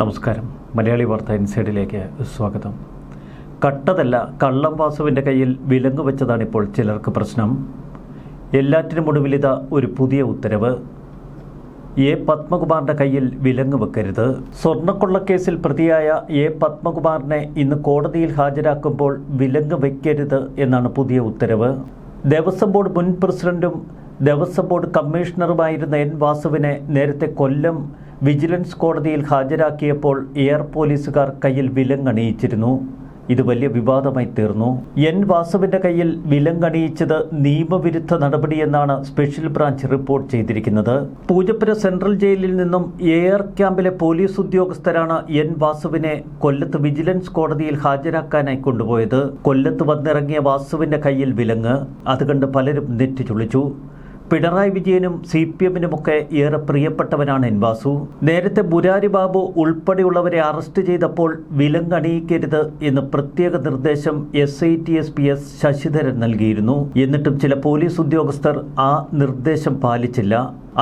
നമസ്കാരം. മലയാളി വാർത്ത ഇൻസൈഡിലേക്ക് സ്വാഗതം. കട്ടതല്ല കള്ളം വാസുവിന്റെ കയ്യിൽ വിലങ്ങ് വെച്ചതാണിപ്പോൾ ചിലർക്ക് പ്രശ്നം. എല്ലാറ്റിനും ഒടുവിലിത ഒരു പുതിയ ഉത്തരവ്. എ പത്മകുമാറിന്റെ കയ്യിൽ വിലങ്ങ് വെക്കരുത്. സ്വർണക്കൊള്ളക്കേസിൽ പ്രതിയായ എ പത്മകുമാറിനെ ഇന്ന് കോടതിയിൽ ഹാജരാക്കുമ്പോൾ വിലങ്ങ് വെക്കരുത് എന്നാണ് പുതിയ ഉത്തരവ്. ദേവസ്വം ബോർഡ് മുൻ പ്രസിഡന്റും ദേവസ്വം ബോർഡ് കമ്മീഷണറുമായിരുന്ന എൻ വാസുവിനെ നേരത്തെ കൊല്ലം വിജിലൻസ് കോടതിയിൽ ഹാജരാക്കിയപ്പോൾ എയർ പോലീസുകാർ കയ്യിൽ വിലങ്ങണിയിച്ചിരുന്നു. ഇത് വലിയ വിവാദമായി തീർന്നു. എൻ വാസുവിന്റെ കയ്യിൽ വിലങ്ങണിയിച്ചത് നിയമവിരുദ്ധ നടപടിയെന്നാണ് സ്പെഷ്യൽ ബ്രാഞ്ച് റിപ്പോർട്ട് ചെയ്തിരിക്കുന്നത്. പൂജപ്പുര സെൻട്രൽ ജയിലിൽ നിന്നും എയർ ക്യാമ്പിലെ പോലീസ് ഉദ്യോഗസ്ഥരാണ് എൻ വാസുവിനെ കൊല്ലത്ത് വിജിലൻസ് കോടതിയിൽ ഹാജരാക്കാനായി കൊണ്ടുപോയത്. കൊല്ലത്ത് വന്നിറങ്ങിയ വാസുവിന്റെ കയ്യിൽ വിലങ്ങ്. അത് കണ്ട് പലരും നെറ്റി ചുളിച്ചു പിണറായി വിജയനും സി പി എമ്മിനുമൊക്കെ ഏറെ പ്രിയപ്പെട്ടവനാണ് എൻ വാസു. നേരത്തെ ബുരാരി ബാബു ഉൾപ്പെടെയുള്ളവരെ അറസ്റ്റ് ചെയ്തപ്പോൾ വിലങ്ങണിയിക്കരുത് എന്ന് പ്രത്യേക നിർദ്ദേശം S I T S P S Sasidharan നൽകിയിരുന്നു. എന്നിട്ടും ചില പോലീസ് ഉദ്യോഗസ്ഥർ ആ നിർദ്ദേശം പാലിച്ചില്ല.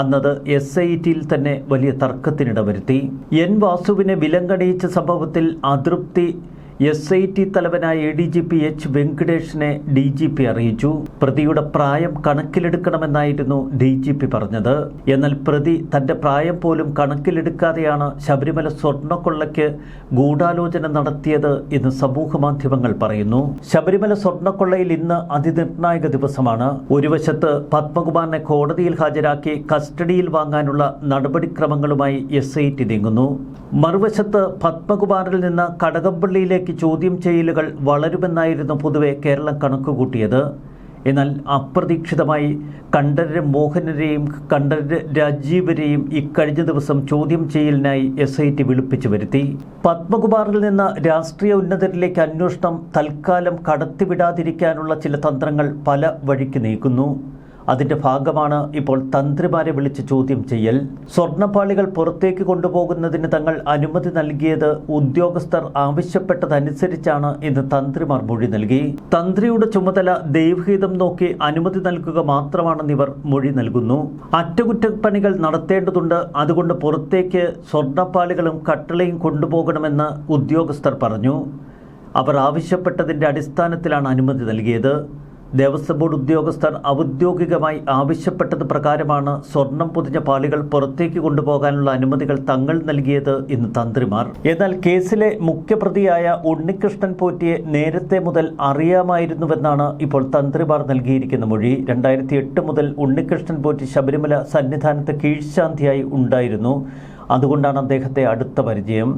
അന്നത് എസ് ഐ ടിയിൽ തന്നെ വലിയ തർക്കത്തിനിട വരുത്തി എൻ വാസുവിനെ വിലങ്ങണിയിച്ച സംഭവത്തിൽ അതൃപ്തി എസ് ഐ ടി തലവനായ A D G P H വെങ്കടേഷിനെ D G P അറിയിച്ചു. പ്രതിയുടെ പ്രായം കണക്കിലെടുക്കണമെന്നായിരുന്നു ഡി ജി പി പറഞ്ഞത്. എന്നാൽ പ്രതി തന്റെ പ്രായം പോലും കണക്കിലെടുക്കാതെയാണ് ശബരിമല സ്വർണക്കൊള്ളയ്ക്ക് ഗൂഢാലോചന നടത്തിയത് എന്ന് സമൂഹ മാധ്യമങ്ങൾ പറയുന്നു. ശബരിമല സ്വർണക്കൊള്ളയിൽ ഇന്ന് അതിനിർണായക ദിവസമാണ്. ഒരു വശത്ത് പത്മകുമാറിനെ കോടതിയിൽ ഹാജരാക്കി കസ്റ്റഡിയിൽ വാങ്ങാനുള്ള നടപടിക്രമങ്ങളുമായി എസ് ഐ ടി നീങ്ങുന്നു. മറുവശത്ത് പത്മകുമാറിൽ നിന്ന് കടകംപള്ളിയിലേക്ക് ചോദ്യം ചെയ്യലുകൾ വളരുമെന്നായിരുന്നു പൊതുവെ കേരളം കണക്കുകൂട്ടിയത്. എന്നാൽ അപ്രതീക്ഷിതമായി കണ്ഠരര് മോഹനരെയും കണ്ഠരര് രാജീവരെയും ഇക്കഴിഞ്ഞ ദിവസം ചോദ്യം ചെയ്യലിനായി എസ് ഐ ടി വിളിപ്പിച്ചു വരുത്തി. പത്മകുമാറിൽ നിന്ന് രാഷ്ട്രീയ ഉന്നതരിലേക്ക് അന്വേഷണം തൽക്കാലം കടത്തിവിടാതിരിക്കാനുള്ള ചില തന്ത്രങ്ങൾ പല വഴിക്ക് നീക്കുന്നു. അതിന്റെ ഭാഗമാണ് ഇപ്പോൾ തന്ത്രിമാരെ വിളിച്ച് ചോദ്യം ചെയ്യൽ. സ്വർണപ്പാളികൾ പുറത്തേക്ക് കൊണ്ടുപോകുന്നതിന് തങ്ങൾ അനുമതി നൽകിയത് ഉദ്യോഗസ്ഥർ ആവശ്യപ്പെട്ടതനുസരിച്ചാണ് എന്ന് തന്ത്രിമാർ മൊഴി നൽകി. തന്ത്രിയുടെ ചുമതല ദൈവഹിതം നോക്കി അനുമതി നൽകുക മാത്രമാണെന്ന് ഇവർ മൊഴി നൽകുന്നു. അറ്റകുറ്റപ്പണികൾ നടത്തേണ്ടതുണ്ട്. അതുകൊണ്ട് പുറത്തേക്ക് സ്വർണപ്പാളികളും കട്ടളയും കൊണ്ടുപോകണമെന്ന് ഉദ്യോഗസ്ഥർ പറഞ്ഞു. അവർ ആവശ്യപ്പെട്ടതിന്റെ അടിസ്ഥാനത്തിലാണ് അനുമതി നൽകിയത്. ദേവസ്വം ബോർഡ് ഉദ്യോഗസ്ഥർ ഔദ്യോഗികമായി ആവശ്യപ്പെട്ടത് പ്രകാരമാണ് സ്വർണം പൊതിഞ്ഞ പാളികൾ പുറത്തേക്ക് കൊണ്ടുപോകാനുള്ള അനുമതികൾ തങ്ങൾ നൽകിയത് ഇന്ന് തന്ത്രിമാർ. എന്നാൽ കേസിലെ മുഖ്യപ്രതിയായ ഉണ്ണികൃഷ്ണൻ പോറ്റിയെ നേരത്തെ മുതൽ അറിയാമായിരുന്നുവെന്നാണ് ഇപ്പോൾ തന്ത്രിമാർ നൽകിയിരിക്കുന്ന മൊഴി. രണ്ടായിരത്തി എട്ട് മുതൽ ഉണ്ണികൃഷ്ണൻ പോറ്റി ശബരിമല സന്നിധാനത്ത് കീഴ്ശാന്തിയായി ഉണ്ടായിരുന്നു. അതുകൊണ്ടാണ് അദ്ദേഹത്തെ അടുത്ത പരിചയം.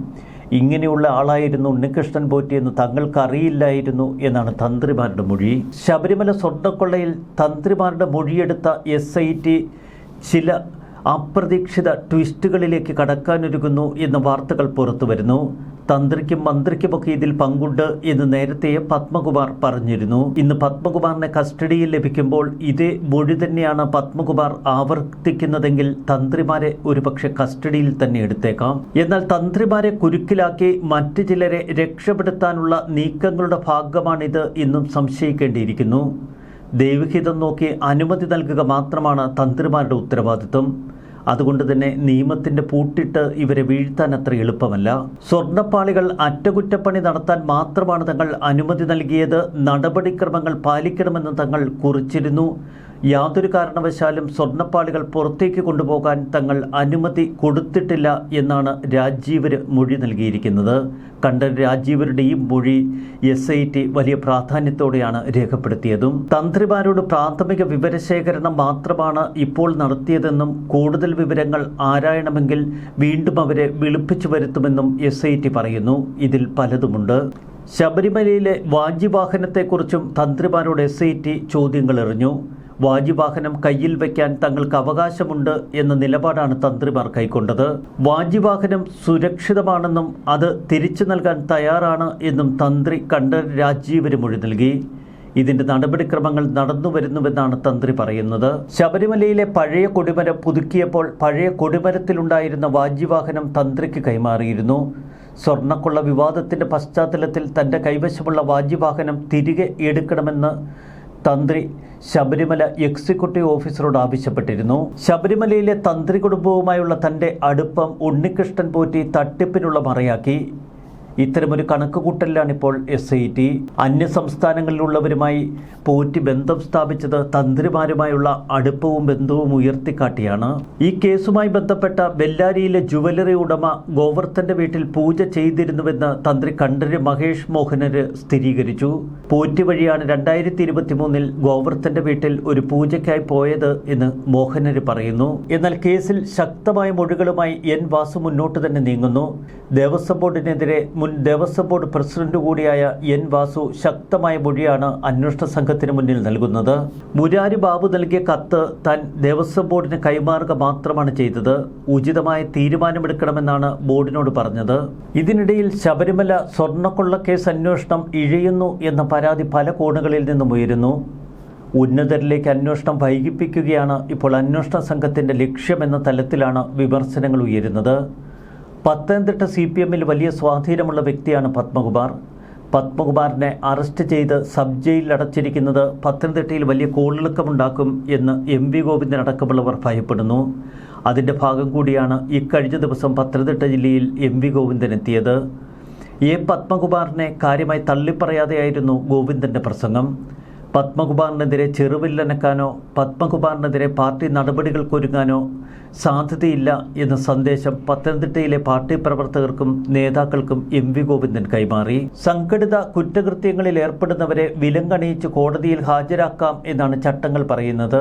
ഇങ്ങനെയുള്ള ആളായിരുന്നു ഉണ്ണികൃഷ്ണൻ പോറ്റിയെന്ന് തങ്ങൾക്ക് അറിയില്ലായിരുന്നു എന്നാണ് തന്ത്രിമാരുടെ മൊഴി. ശബരിമല സ്വർണക്കൊള്ളയിൽ തന്ത്രിമാരുടെ മൊഴിയെടുത്ത എസ് ഐ ടി ചില അപ്രതീക്ഷിത ട്വിസ്റ്റുകളിലേക്ക് കടക്കാനൊരുങ്ങുന്നു എന്ന വാർത്തകൾ പുറത്തുവരുന്നു. തന്ത്രിക്കും മന്ത്രിക്കുമൊക്കെ ഇതിൽ പങ്കുണ്ട് എന്ന് നേരത്തെ പത്മകുമാർ പറഞ്ഞിരുന്നു. ഇന്ന് പത്മകുമാറിനെ കസ്റ്റഡിയിൽ ലഭിക്കുമ്പോൾ ഇതേ മൊഴി തന്നെയാണ് പത്മകുമാർ ആവർത്തിക്കുന്നതെങ്കിൽ തന്ത്രിമാരെ ഒരുപക്ഷെ കസ്റ്റഡിയിൽ തന്നെ എടുത്തേക്കാം. എന്നാൽ തന്ത്രിമാരെ കുരുക്കിലാക്കി മറ്റു ചിലരെ രക്ഷപ്പെടുത്താനുള്ള നീക്കങ്ങളുടെ ഭാഗമാണിത് എന്നും സംശയിക്കേണ്ടിയിരിക്കുന്നു. ദൈവഹിതം നോക്കി അനുമതി നൽകുക മാത്രമാണ് തന്ത്രിമാരുടെ ഉത്തരവാദിത്വം. അതുകൊണ്ട് തന്നെ നിയമത്തിന്റെ പൂട്ടിട്ട് ഇവരെ വീഴ്ത്താൻ അത്ര എളുപ്പമല്ല. സ്വർണപ്പാളികൾ അറ്റകുറ്റപ്പണി നടത്താൻ മാത്രമാണ് തങ്ങൾ അനുമതി നൽകിയത്. നടപടിക്രമങ്ങൾ പാലിക്കണമെന്ന് തങ്ങൾ കുറിച്ചിരുന്നു. യാതൊരു കാരണവശാലും സ്വർണപ്പാളികൾ പുറത്തേക്ക് കൊണ്ടുപോകാൻ തങ്ങൾ അനുമതി കൊടുത്തിട്ടില്ല എന്നാണ് രാജീവര് മൊഴി നൽകിയിരിക്കുന്നത്. കണ്ടൻ രാജീവരുടെ ഈ മൊഴി എസ് ഐ ടി വലിയ പ്രാധാന്യത്തോടെയാണ് രേഖപ്പെടുത്തിയതും. തന്ത്രിമാരോട് പ്രാഥമിക വിവരശേഖരണം മാത്രമാണ് ഇപ്പോൾ നടത്തിയതെന്നും കൂടുതൽ വിവരങ്ങൾ ആരായണമെങ്കിൽ വീണ്ടും അവരെ വിളിപ്പിച്ചു വരുത്തുമെന്നും എസ് പറയുന്നു. ഇതിൽ പലതുമുണ്ട്. ശബരിമലയിലെ വാജിവാഹനത്തെക്കുറിച്ചും തന്ത്രിമാരോട് എസ് ഐ ടി ചോദ്യങ്ങൾ എറിഞ്ഞു വാജിവാഹനം കയ്യിൽ വയ്ക്കാൻ തങ്ങൾക്ക് അവകാശമുണ്ട് എന്ന നിലപാടാണ് തന്ത്രിമാർ കൈക്കൊണ്ടത്. വാജിവാഹനം സുരക്ഷിതമാണെന്നും അത് തിരിച്ചു നൽകാൻ തയ്യാറാണ് എന്നും തന്ത്രി കണ്ഠൻ രാജീവര് മൊഴി നൽകി. ഇതിന്റെ നടപടിക്രമങ്ങൾ നടന്നു വരുന്നുവെന്നാണ് തന്ത്രി പറയുന്നത്. ശബരിമലയിലെ പഴയ കൊടിമരം പുതുക്കിയപ്പോൾ പഴയ കൊടിമരത്തിലുണ്ടായിരുന്ന വാജിവാഹനം തന്ത്രിക്ക് കൈമാറിയിരുന്നു. സ്വർണക്കൊള്ള വിവാദത്തിന്റെ പശ്ചാത്തലത്തിൽ തന്റെ കൈവശമുള്ള വാജിവാഹനം തിരികെ എടുക്കണമെന്ന് തന്ത്രി ശബരിമല എക്സിക്യൂട്ടീവ് ഓഫീസറോട് ആവശ്യപ്പെട്ടിരുന്നു. ശബരിമലയിലെ തന്ത്രി കുടുംബവുമായുള്ള തന്റെ അടുപ്പം ഉണ്ണികൃഷ്ണൻ പോറ്റി തട്ടിപ്പിനുള്ള മറയാക്കി. ഇത്തരമൊരു കണക്കുകൂട്ടലിലാണ് ഇപ്പോൾ എസ് ഐ ടി അന്യ സംസ്ഥാനങ്ങളിലുള്ളവരുമായി പോറ്റി ബന്ധം സ്ഥാപിച്ചത് തന്ത്രിമാരുമായുള്ള അടുപ്പവും ബന്ധവും ഉയർത്തിക്കാട്ടിയാണ്. ഈ കേസുമായി ബന്ധപ്പെട്ട ബെല്ലാരിയിലെ ജുവലറി ഉടമ ഗോവർദ്ധന്റെ വീട്ടിൽ പൂജ ചെയ്തിരുന്നുവെന്ന് തന്ത്രി കണ്ഠര് മഹേഷ് മോഹനര് സ്ഥിരീകരിച്ചു. പോറ്റി വഴിയാണ് രണ്ടായിരത്തി ഇരുപത്തി മൂന്നിൽ ഗോവർദ്ധന്റെ വീട്ടിൽ ഒരു പൂജയ്ക്കായി പോയത് എന്ന് മോഹനര് പറയുന്നു. എന്നാൽ കേസിൽ ശക്തമായ മൊഴികളുമായി എൻ വാസു മുന്നോട്ട് തന്നെ നീങ്ങുന്നു. ദേവസ്വം ബോർഡിനെതിരെ മുൻ ദേവസ്വം ബോർഡ് പ്രസിഡന്റ് കൂടിയായ എൻ വാസു ശക്തമായ മൊഴിയാണ് അന്വേഷണ സംഘത്തിന് മുന്നിൽ നൽകുന്നത്. മുരാരി ബാബു നൽകിയ കത്ത് താൻ ദേവസ്വം ബോർഡിന് കൈമാറുക മാത്രമാണ് ചെയ്തത്. ഉചിതമായ തീരുമാനമെടുക്കണമെന്നാണ് ബോർഡിനോട് പറഞ്ഞത്. ഇതിനിടയിൽ ശബരിമല സ്വർണക്കൊള്ള കേസ് അന്വേഷണം ഇഴയുന്നു എന്ന പരാതി പല കോണുകളിൽ നിന്നും ഉയരുന്നു. ഉന്നതരിലേക്ക് അന്വേഷണം വൈകിപ്പിക്കുകയാണ് ഇപ്പോൾ അന്വേഷണ സംഘത്തിന്റെ ലക്ഷ്യമെന്ന തലത്തിലാണ് വിമർശനങ്ങൾ ഉയരുന്നത്. പത്തനംതിട്ട സി പി എമ്മിൽ വലിയ സ്വാധീനമുള്ള വ്യക്തിയാണ് പത്മകുമാർ. പത്മകുമാറിനെ അറസ്റ്റ് ചെയ്ത് സബ് ജയിലിൽ അടച്ചിരിക്കുന്നത് പത്തനംതിട്ടയിൽ വലിയ കോളിളക്കമുണ്ടാക്കും എന്ന് എം വി ഗോവിന്ദൻ അടക്കമുള്ളവർ ഭയപ്പെടുന്നു. അതിന്റെ ഭാഗം കൂടിയാണ് ഇക്കഴിഞ്ഞ ദിവസം പത്തനംതിട്ട ജില്ലയിൽ എം വി ഗോവിന്ദൻ എത്തിയത്. എ പത്മകുമാറിനെ കാര്യമായി തള്ളിപ്പറയാതെയായിരുന്നു ഗോവിന്ദന്റെ പ്രസംഗം. പത്മകുമാറിനെതിരെ ചെറുവില്ലനക്കാനോ പത്മകുമാറിനെതിരെ പാർട്ടി നടപടികൾക്കൊരുങ്ങാനോ സാധ്യതയില്ല എന്ന സന്ദേശം പത്തനംതിട്ടയിലെ പാർട്ടി പ്രവർത്തകർക്കും നേതാക്കൾക്കും എം വി ഗോവിന്ദൻ കൈമാറി. സംഘടിത കുറ്റകൃത്യങ്ങളിൽ ഏർപ്പെടുന്നവരെ വിലങ്ങണിയിച്ച് കോടതിയിൽ ഹാജരാക്കാം എന്നാണ് ചട്ടങ്ങൾ പറയുന്നത്.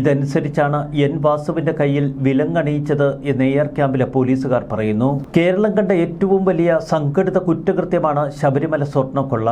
ഇതനുസരിച്ചാണ് എൻ വാസുവിന്റെ കയ്യിൽ വിലങ്ങണിയിച്ചത് എന്ന് എയർ ക്യാമ്പിലെ പോലീസുകാർ പറയുന്നു. കേരളം കണ്ട ഏറ്റവും വലിയ സംഘടിത കുറ്റകൃത്യമാണ് ശബരിമല സ്വർണക്കൊള്ള.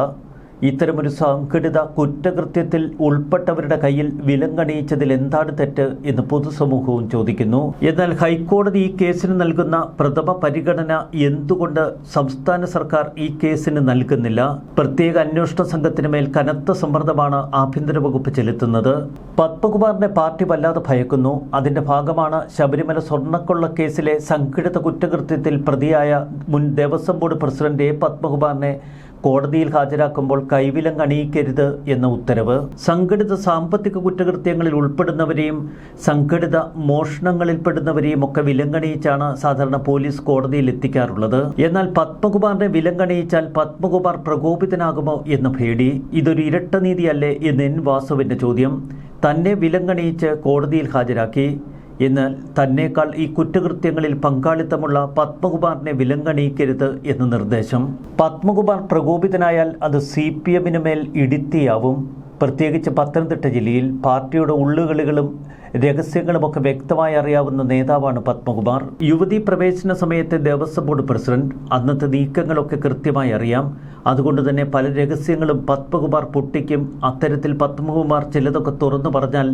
ഇത്തരമൊരു സംഘടിത കുറ്റകൃത്യത്തിൽ ഉൾപ്പെട്ടവരുടെ കയ്യിൽ വിലങ്ങണിയിച്ചതിൽ എന്താണ് തെറ്റ് എന്ന് പൊതുസമൂഹവും ചോദിക്കുന്നു. എന്നാൽ ഹൈക്കോടതി ഈ കേസിന് നൽകുന്ന പ്രഥമ പരിഗണന എന്തുകൊണ്ട് സംസ്ഥാന സർക്കാർ ഈ കേസിന് നൽകുന്നില്ല? പ്രത്യേക അന്വേഷണ സംഘത്തിന് മേൽ കനത്ത സമ്മർദ്ദമാണ് ആഭ്യന്തര വകുപ്പ് ചെലുത്തുന്നത്. പത്മകുമാറിനെ പാർട്ടി വല്ലാതെ ഭയക്കുന്നു. അതിന്റെ ഭാഗമാണ് ശബരിമല സ്വർണക്കൊള്ള കേസിലെ സംഘടിത കുറ്റകൃത്യത്തിൽ പ്രതിയായ മുൻ ദേവസ്വം ബോർഡ് പ്രസിഡന്റ് എ പത്മകുമാറിനെ കോടതിയിൽ ഹാജരാക്കുമ്പോൾ കൈവിലം അണിയിക്കരുത് എന്ന ഉത്തരവ്. സംഘടിത സാമ്പത്തിക കുറ്റകൃത്യങ്ങളിൽ ഉൾപ്പെടുന്നവരെയും സംഘടിത മോഷണങ്ങളിൽപ്പെടുന്നവരെയും ഒക്കെ വിലങ്ങണിയിച്ചാണ് സാധാരണ പോലീസ് കോടതിയിൽ എത്തിക്കാറുള്ളത്. എന്നാൽ പത്മകുമാറിനെ വിലങ്ങണിയിച്ചാൽ പത്മകുമാർ പ്രകോപിതനാകുമോ എന്ന ഭേടി ഇതൊരു ഇരട്ട നീതിയല്ലേ എന്ന് എൻ വാസുവിന്റെ ചോദ്യം. തന്നെ വിലങ്ങണിയിച്ച് കോടതിയിൽ ഹാജരാക്കി. എന്നാൽ തന്നേക്കാൾ ഈ കുറ്റകൃത്യങ്ങളിൽ പങ്കാളിത്തമുള്ള പത്മകുമാറിനെ വിലങ്ങണിയിക്കരുത് എന്ന് നിർദ്ദേശം. പത്മകുമാർ പ്രകോപിതനായാൽ അത് സി പി എമ്മിന് മേൽ ഇടിത്തിയാവും. പ്രത്യേകിച്ച് പത്തനംതിട്ട ജില്ലയിൽ പാർട്ടിയുടെ ഉള്ളുകളികളും രഹസ്യങ്ങളുമൊക്കെ വ്യക്തമായി അറിയാവുന്ന നേതാവാണ് പത്മകുമാർ. യുവതി പ്രവേശന സമയത്തെ ദേവസ്വം ബോർഡ് പ്രസിഡന്റ്. അന്നത്തെ നീക്കങ്ങളൊക്കെ കൃത്യമായി അറിയാം. അതുകൊണ്ട് തന്നെ പല രഹസ്യങ്ങളും പത്മകുമാർ പൊട്ടിക്കും. അത്തരത്തിൽ പത്മകുമാർ ചിലതൊക്കെ തുറന്നു പറഞ്ഞാൽ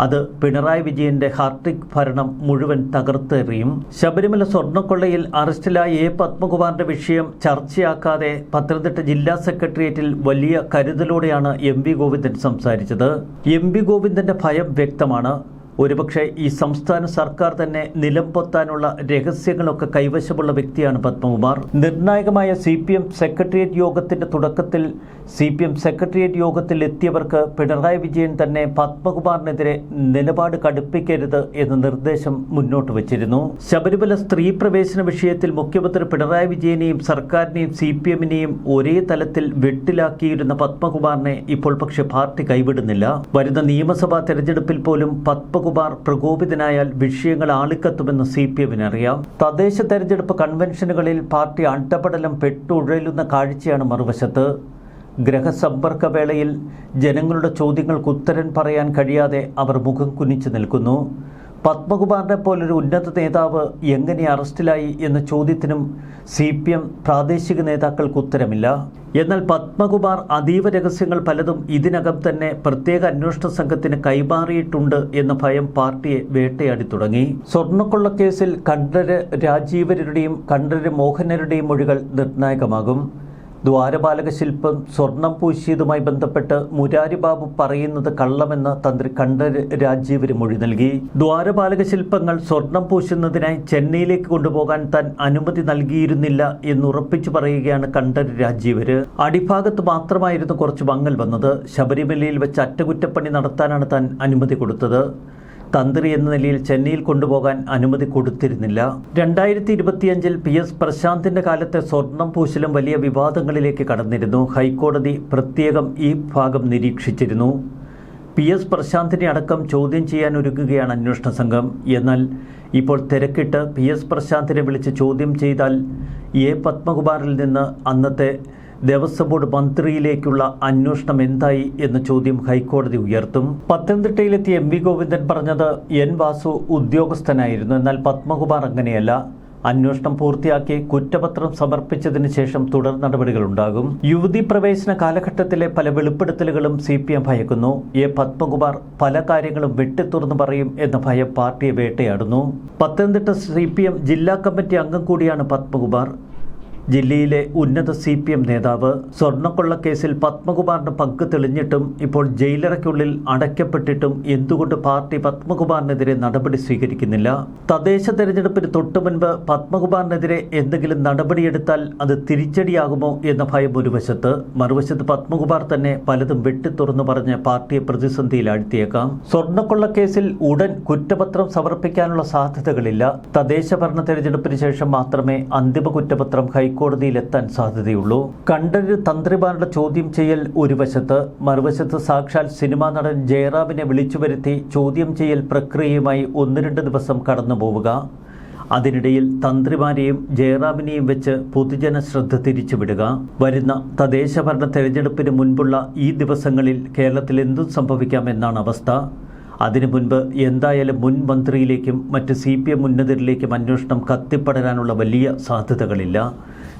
അത് പിണറായി വിജയന്റെ ഹാർട്ടിക് ഭരണം മുഴുവൻ തകർത്തെറിയും ശബരിമല സ്വർണക്കൊള്ളയിൽ അറസ്റ്റിലായ എ പത്മകുമാറിന്റെ വിഷയം ചർച്ചയാക്കാതെ പത്തനംതിട്ട ജില്ലാ സെക്രട്ടേറിയറ്റിൽ വലിയ കരുതലോടെയാണ് എം വി ഗോവിന്ദൻ സംസാരിച്ചത്. എം വി ഗോവിന്ദന്റെ ഭയം വ്യക്തമാണ്. ഒരുപക്ഷെ ഈ സംസ്ഥാന സർക്കാർ തന്നെ നിലംപൊത്താനുള്ള രഹസ്യങ്ങളൊക്കെ കൈവശമുള്ള വ്യക്തിയാണ് പത്മകുമാർ. നിർണായകമായ സി പി എം സെക്രട്ടേറിയറ്റ് യോഗത്തിന്റെ തുടക്കത്തിൽ സി പി എം സെക്രട്ടേറിയറ്റ് യോഗത്തിൽ എത്തിയവർക്ക് പിണറായി വിജയൻ തന്നെ പത്മകുമാറിനെതിരെ നിലപാട് കടുപ്പിക്കരുത് എന്ന നിർദ്ദേശം മുന്നോട്ട് വച്ചിരുന്നു. ശബരിമല സ്ത്രീ പ്രവേശന വിഷയത്തിൽ മുഖ്യമന്ത്രി പിണറായി വിജയനെയും സർക്കാരിനെയും സി പി എമ്മിനെയും ഒരേ തലത്തിൽ വെട്ടിലാക്കിയിരുന്ന പത്മകുമാറിനെ ഇപ്പോൾ പക്ഷേ പാർട്ടി കൈവിടുന്നില്ല. വരുന്ന നിയമസഭാ തെരഞ്ഞെടുപ്പിൽ പോലും പത്മകുമാർ പ്രകോപിതനായാൽ വിഷയങ്ങൾ ആളിക്കത്തുമെന്ന് സി പി എമ്മിന് അറിയാം തദ്ദേശ തെരഞ്ഞെടുപ്പ് കൺവെൻഷനുകളിൽ പാർട്ടി അണ്ടപടലം പെട്ടുഴലുന്ന കാഴ്ചയാണ് മറുവശത്ത്. ഗ്രഹസമ്പർക്കവേളയിൽ ജനങ്ങളുടെ ചോദ്യങ്ങൾക്ക് ഉത്തരം പറയാൻ കഴിയാതെ അവർ മുഖം കുനിച്ചു നിൽക്കുന്നു. പത്മകുമാറിനെ പോലൊരു ഉന്നത നേതാവ് എങ്ങനെ അറസ്റ്റിലായി എന്ന ചോദ്യത്തിനും സി പി എം പ്രാദേശിക നേതാക്കൾക്ക് ഉത്തരമില്ല. എന്നാൽ പത്മകുമാർ അതീവ രഹസ്യങ്ങൾ പലതും ഇതിനകം തന്നെ പ്രത്യേക അന്വേഷണ സംഘത്തിന് കൈമാറിയിട്ടുണ്ട് എന്ന ഭയം പാർട്ടിയെ വേട്ടയാടി തുടങ്ങി. സ്വർണക്കൊള്ളക്കേസിൽ കണ്ഠര് രാജീവരുടെയും കണ്ഠര് മോഹനരുടെയും മൊഴികൾ നിർണായകമാകും. ദ്വാരപാലക ശില്പം സ്വർണം പൂശിയതുമായി ബന്ധപ്പെട്ട് മുരാരി ബാബു പറയുന്നത് കള്ളമെന്ന് തന്ത്രി കണ്ഠ രാജീവര് മൊഴി നൽകി. ദ്വാരപാലക ശില്പങ്ങൾ സ്വർണം പൂശുന്നതിനായി ചെന്നൈയിലേക്ക് കൊണ്ടുപോകാൻ താൻ അനുമതി നൽകിയിരുന്നില്ല എന്ന് ഉറപ്പിച്ചു പറയുകയാണ് കണ്ഠർ രാജീവര്. അടിഭാഗത്ത് മാത്രമായിരുന്നു കുറച്ച് മങ്ങൽ വന്നത്. ശബരിമലയിൽ വെച്ച് അറ്റകുറ്റപ്പണി നടത്താനാണ് താൻ അനുമതി കൊടുത്തത്. തന്ത്രി എന്ന നിലയിൽ ചെന്നൈയിൽ കൊണ്ടുപോകാൻ അനുമതി കൊടുത്തിരുന്നില്ല. രണ്ടായിരത്തി ഇരുപത്തിയഞ്ചിൽ പി എസ് പ്രശാന്തിന്റെ കാലത്തെ സ്വർണം പൂശലും വലിയ വിവാദങ്ങളിലേക്ക് കടന്നിരുന്നു. ഹൈക്കോടതി പ്രത്യേകം ഈ ഭാഗം നിരീക്ഷിച്ചിരുന്നു. പി എസ് പ്രശാന്തിനെ അടക്കം ചോദ്യം ചെയ്യാൻ ഒരുങ്ങുകയാണ് അന്വേഷണ സംഘം. എന്നാൽ ഇപ്പോൾ തിരക്കിട്ട് പി എസ് പ്രശാന്തിനെ വിളിച്ച് ചോദ്യം ചെയ്താൽ എ പത്മകുമാറിൽ നിന്ന് അന്നത്തെ ദേവസ്വം ബോർഡ് മന്ത്രിയിലേക്കുള്ള അന്വേഷണം എന്തായി എന്ന ചോദ്യം ഹൈക്കോടതി ഉയർത്തും. പത്തനംതിട്ടയിലെത്തിയ എം വി ഗോവിന്ദൻ പറഞ്ഞത് എൻ വാസു ഉദ്യോഗസ്ഥനായിരുന്നു. എന്നാൽ പത്മകുമാർ അങ്ങനെയല്ല. അന്വേഷണം പൂർത്തിയാക്കി കുറ്റപത്രം സമർപ്പിച്ചതിന് ശേഷം തുടർ നടപടികളുണ്ടാകും യുവതി പ്രവേശന കാലഘട്ടത്തിലെ പല വെളിപ്പെടുത്തലുകളും സി പി എം ഭയക്കുന്നു. എ പത്മകുമാർ പല കാര്യങ്ങളും വെട്ടിത്തുറന്നു പറയും എന്ന ഭയം പാർട്ടിയെ വേട്ടയാടുന്നു. പത്തനംതിട്ട സി ജില്ലാ കമ്മിറ്റി അംഗം കൂടിയാണ് പത്മകുമാർ. ജില്ലയിലെ ഉന്നത സി പി എം നേതാവ് സ്വർണക്കൊള്ളക്കേസിൽ പത്മകുമാറിന്റെ പങ്ക് തെളിഞ്ഞിട്ടും ഇപ്പോൾ ജയിലറയ്ക്കുള്ളിൽ അടയ്ക്കപ്പെട്ടിട്ടും എന്തുകൊണ്ട് പാർട്ടി പത്മകുമാറിനെതിരെ നടപടി സ്വീകരിക്കുന്നില്ല? തദ്ദേശ തെരഞ്ഞെടുപ്പിന് തൊട്ടു മുൻപ് പത്മകുമാറിനെതിരെ എന്തെങ്കിലും നടപടിയെടുത്താൽ അത് തിരിച്ചടിയാകുമോ എന്ന ഭയം ഒരു വശത്ത് മറുവശത്ത് പത്മകുമാർ തന്നെ പലതും വെട്ടിത്തുറന്നു പറഞ്ഞ് പാർട്ടിയെ പ്രതിസന്ധിയിലാഴ്ത്തിയേക്കാം. സ്വർണക്കൊള്ളക്കേസിൽ ഉടൻ കുറ്റപത്രം സമർപ്പിക്കാനുള്ള സാധ്യതകളില്ല. തദ്ദേശ ഭരണ തെരഞ്ഞെടുപ്പിന് ശേഷം മാത്രമേ അന്തിമ കുറ്റപത്രം ഹൈക്കോടതിയിലെത്താൻ സാധ്യതയുള്ളൂ. കണ്ടര് തന്ത്രിമാരുടെ ചോദ്യം ചെയ്യൽ ഒരു വശത്ത് മറുവശത്ത് സാക്ഷാൽ സിനിമാ നടൻ ജയറാമിനെ വിളിച്ചു വരുത്തി ചോദ്യം ചെയ്യൽ പ്രക്രിയയുമായി ഒന്ന് രണ്ട് ദിവസം കടന്നു പോവുക. അതിനിടയിൽ തന്ത്രിമാരെയും ജയറാമിനെയും വെച്ച് പൊതുജന ശ്രദ്ധ തിരിച്ചുവിടുക. വരുന്ന തദ്ദേശഭരണ തെരഞ്ഞെടുപ്പിന് മുൻപുള്ള ഈ ദിവസങ്ങളിൽ കേരളത്തിൽ എന്തും സംഭവിക്കാമെന്നാണ് അവസ്ഥ. അതിനു മുൻപ് എന്തായാലും മുൻ മന്ത്രിയിലേക്കും മറ്റ് സി പി എം ഉന്നതരിലേക്കും അന്വേഷണം കത്തിപ്പടരാനുള്ള വലിയ സാധ്യതകളില്ല.